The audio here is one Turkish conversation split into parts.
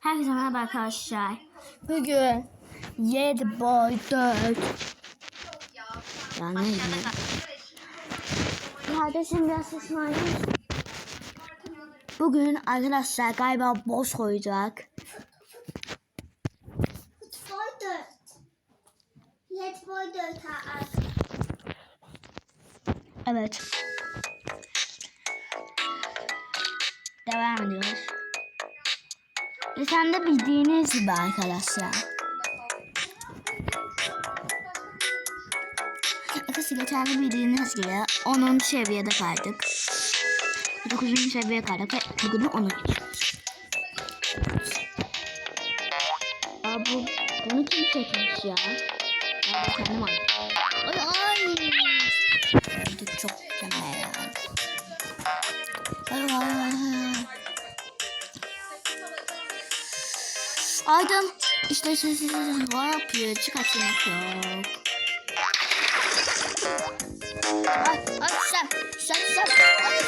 Herkese merhaba arkadaşlar. Bugün 7 boy 4. Ya neydi? Kardeşim biraz sesini mısın? Bugün arkadaşlar galiba boss koyacak. Boy 4. Yet boy 4 ha. Evet. Devam ediyoruz. Ve sen de bildiğiniz gibi arkadaşlar. Arkadaşlar geçen de bildiğiniz gibi 10. seviyede kaldık. 9. seviyeye kaldık ve bugün de 10'a geçiyoruz. Aa, bu, bunu kim çekmiş ya? Ya ben kendim aldım. Ay ay. Öldük çok mükemmel. Ay ay. Aydın işte siz ne yapıyor? Çıkartın yok. Ay ay sen sen sen. Ay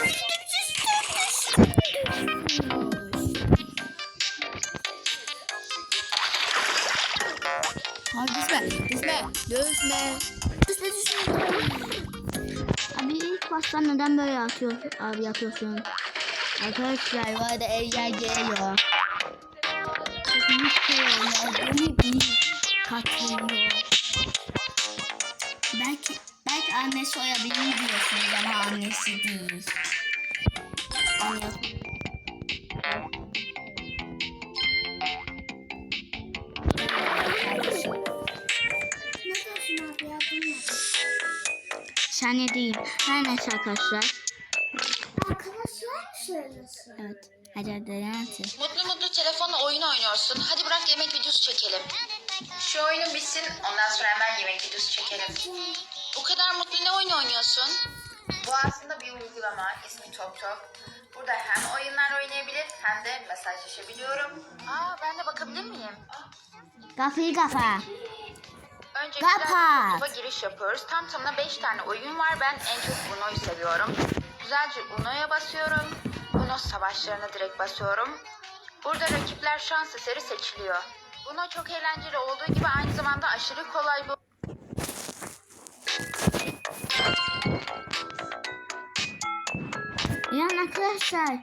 Ay düşme, düşme, düşme. Düşme, düşme. Abi ilk baştan neden böyle yapıyorsun? Abi yapıyorsun. Arkadaşlar bu arada evler geliyor. Ya. Bunu bir katılıyor. Belki belki annesi olabilir diyorsunuz ama annesi değil. Anlıyorsun. Kardeşim. Ne değil. Her neyse arkadaşlar. Söylüyorsun? Evet. Hadi hadi hadi. Mutlu mutlu telefonla oyun oynuyorsun. Hadi bırak yemek videosu çekelim. Şu oyunun bitsin ondan sonra hemen yemek videosu çekelim. Bu kadar mutlu ne oyun oynuyorsun? Bu aslında bir uygulama. ismi TokTok. Burada hem oyunlar oynayabilir hem de mesajlaşabiliyorum. Aa ben de bakabilir miyim? Kafayı kafa. Önce Kapat. güzel YouTube'a giriş yapıyoruz. Tam tamına 5 tane oyun var. Ben en çok Uno'yu seviyorum. Güzelce Uno'ya basıyorum. Uno savaşlarına direkt basıyorum. Burada rakipler şans eseri seçiliyor. Uno çok eğlenceli olduğu gibi aynı zamanda aşırı kolay bir Yani arkadaşlar.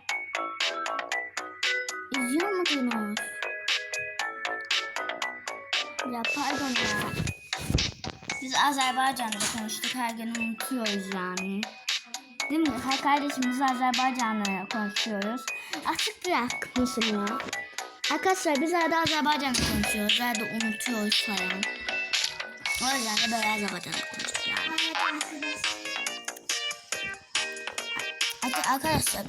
İzliyor musunuz? Ya pardon ya. Biz Azerbaycan'da konuştuk. Her gün unutuyoruz yani. Değil mi? Her kardeşimiz Azerbaycan'la konuşuyoruz. Açık bırak mısın ya? Arkadaşlar biz arada Azerbaycan'da konuşuyoruz. Arada unutuyoruz falan. O yüzden de böyle Azerbaycan'da konuşuyoruz arkadaşlar.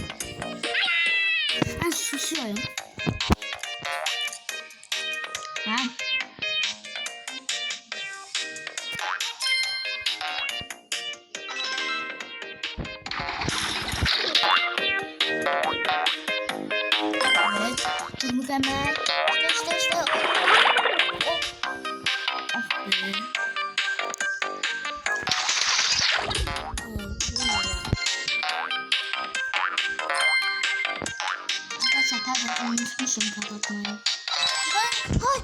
Ben susuyorum. İşte işte. Oh. Ah be. Arkadaşlar pardon unutmuşum kapatmayı. Ay, ay.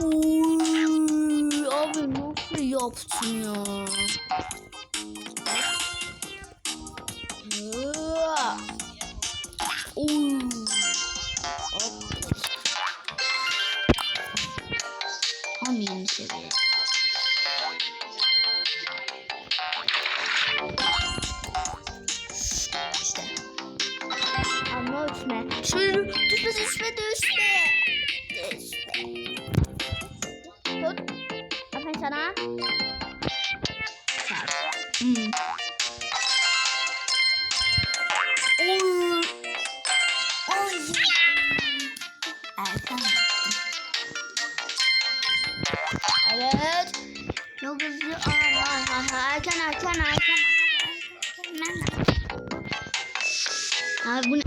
Oy, abi nasıl yaptın ya? Sana. Çarp. Hmm. Oy. Oy. Erken. Evet. Çok hızlı. Ay ay. Erken erken erken. Erken. Abi bu ne?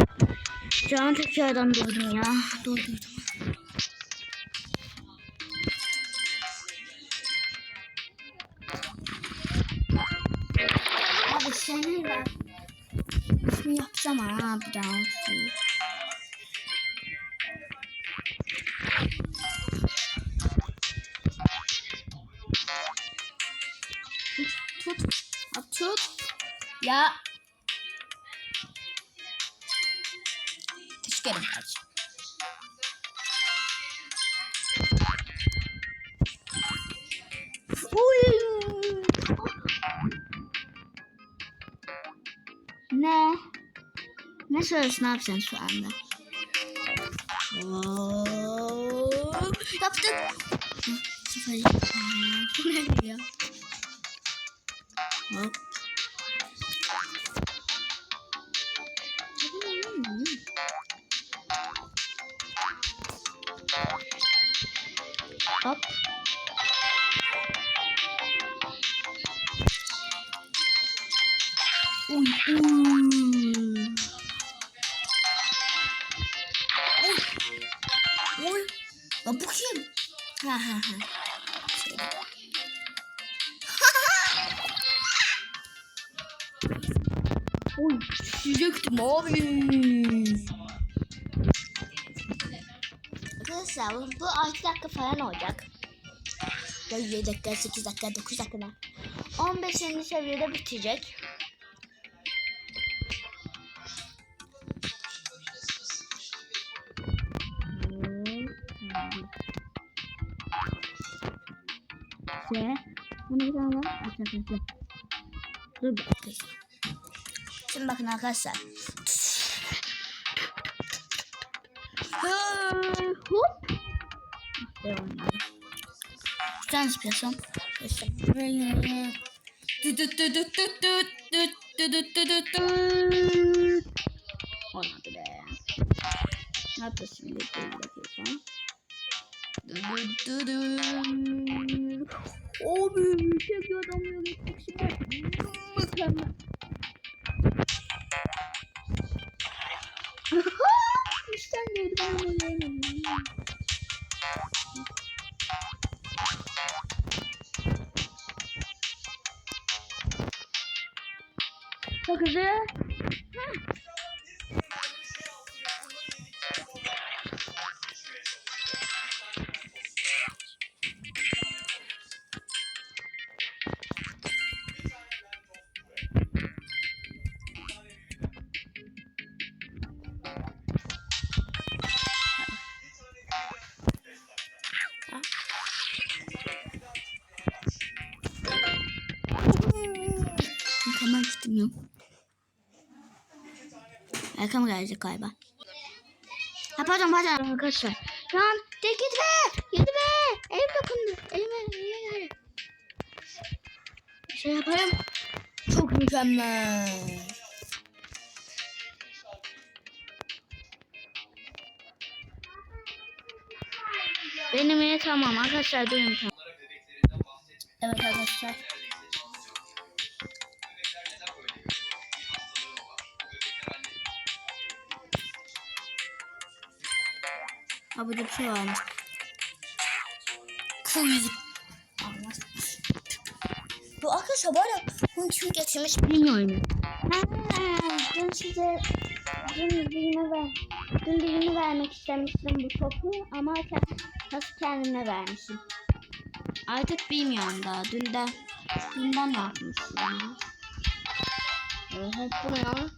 Şu an tekrardan durdum ya. Durdum. ama biraz iyi. Tut, tut, at, tut. Ya. Teşekkür. Mesela ne yapacaksın şu anda? Yaptık. ne diyor? Hop. Hop. Uy. Ha ha ha. Uy, düşecektim abi. Arkadaşlar bu, bu 6 dakika falan olacak. Böyle 7 dakika, 8 dakika, 9 dakika. 15. seviyede bitecek. dur. Dur bakayım. Şimdi bakın arkadaşlar. Hop. Devam edelim. Güzel inspirasyon. Olmadı be. Ne yapıyorsun? Bir bakayım. Abi yüksek bir adam yönetmek şimdi. Mükemmel. Üçten gördüm ama yemedim. Yok. Erkan gelecek galiba. Ha pardon pardon arkadaşlar. Lan de gitme. Gitme. Elim dokundu. Elime, elime geldi. Bir şey yapayım. Çok mükemmel. Benim iyi tamam arkadaşlar duyun tamam. Evet arkadaşlar. Ha burada bir şey varmış. Kıl yüzük. Allah. Bu arkadaşlar böyle bunu kim getirmiş bilmiyorum. Dün size dün birine ver, dün birine vermek istemiştim bu topu ama nasıl kendime vermişim. Artık bilmiyorum daha. Dünden, dünden yapmışım ya. Evet bu ne ya?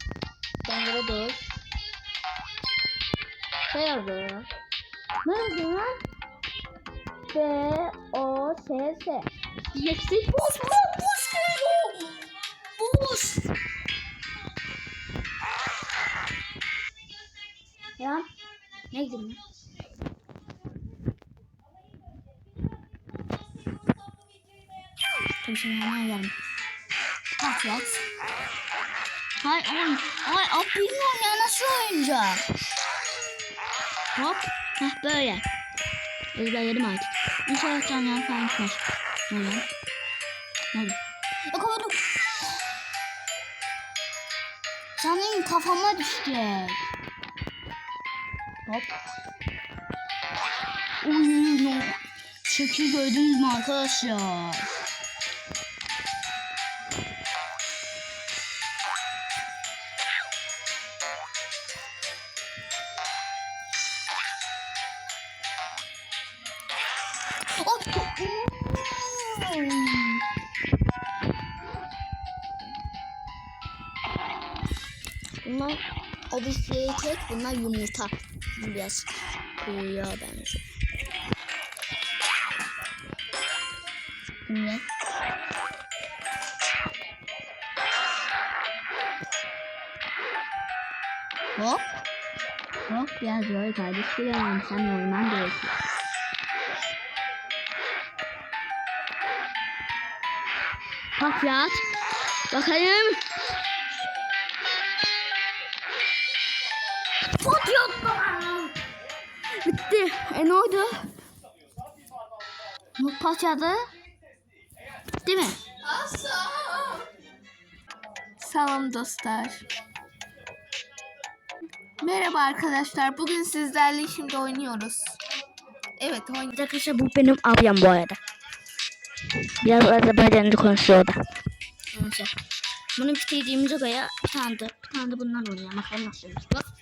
Dengede dur. Şey yazıyor ya. Ne yazıyor lan? B O S S. Yeşil boş boş boş geliyor. Boş. Ya ne gidiyor lan? Tamam şimdi hemen geldim. Patlat. Hay oğlum. Ay bilmiyorum ya nasıl oynayacağım. Hop. Heh böyle. Ezberledim artık. İnşallah canlar falan çıkmaz. Ne lan? Ne oldu? Yakaladım. Canın kafama düşecek. Hop. Uy, no. Şekil gördünüz mü arkadaşlar? Bunlar obisiye şey tek bunlar yumurta. Biraz kuyruğa benziyor. Ne? Hop. Hop biraz böyle kardeşlerim sen normal değilsin. Bak rahat. Bakalım. Pot yok. Bitti. E ne oldu? Bu patladı. Bitti mi? Selam dostlar. Merhaba arkadaşlar. Bugün sizlerle şimdi oynuyoruz. Evet oynuyoruz. Arkadaşlar bu benim ablam bu arada. Biraz Azerbaycanca konuşuyor da. Neyse. Bunu bitirdiğimize göre bir tane de, bir tane de bundan oynayalım. Bakalım nasıl olacak.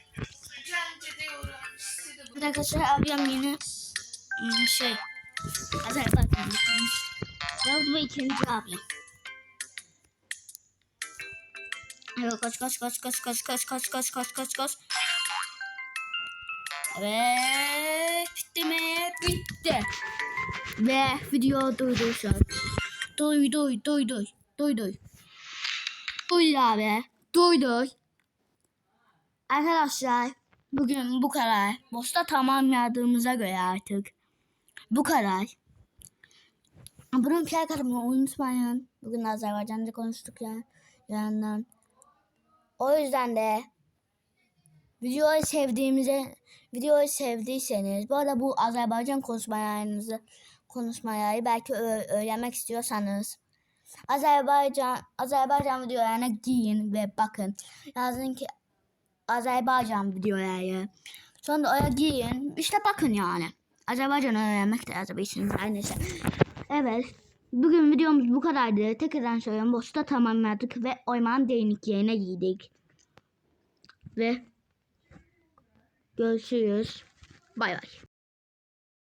Bir arkadaşlar ablam hmm, şey konuşuyor. Ya bu ikinci ablam. Evet koş koş koş koş koş koş koş koş koş koş koş. Evet bitti mi? Bitti. Ve video duydu şu an. Duy duy duy duy. Duy duy. Duy abi. Duy duy. Arkadaşlar bugün bu kadar. Bosta tamamladığımıza göre artık. Bu kadar. Bunun plak atmayı unutmayın. Bugün Azerbaycanca konuştuk ya. Yandan. O yüzden de videoyu sevdiğimize videoyu sevdiyseniz bu arada bu Azerbaycan konuşmalarınızı konuşmayı belki öğrenmek istiyorsanız Azerbaycan Azerbaycan videolarına giyin ve bakın. Yazın ki Azerbaycan videoları. Sonra oraya giyin. İşte bakın yani. Azerbaycan öğrenmek de yazabilirsiniz. Her neyse. Evet. Bugün videomuz bu kadardı. Tekrardan söylüyorum. Boşta tamamladık ve oyman değnek yerine giydik. Ve görüşürüz. Bay bay.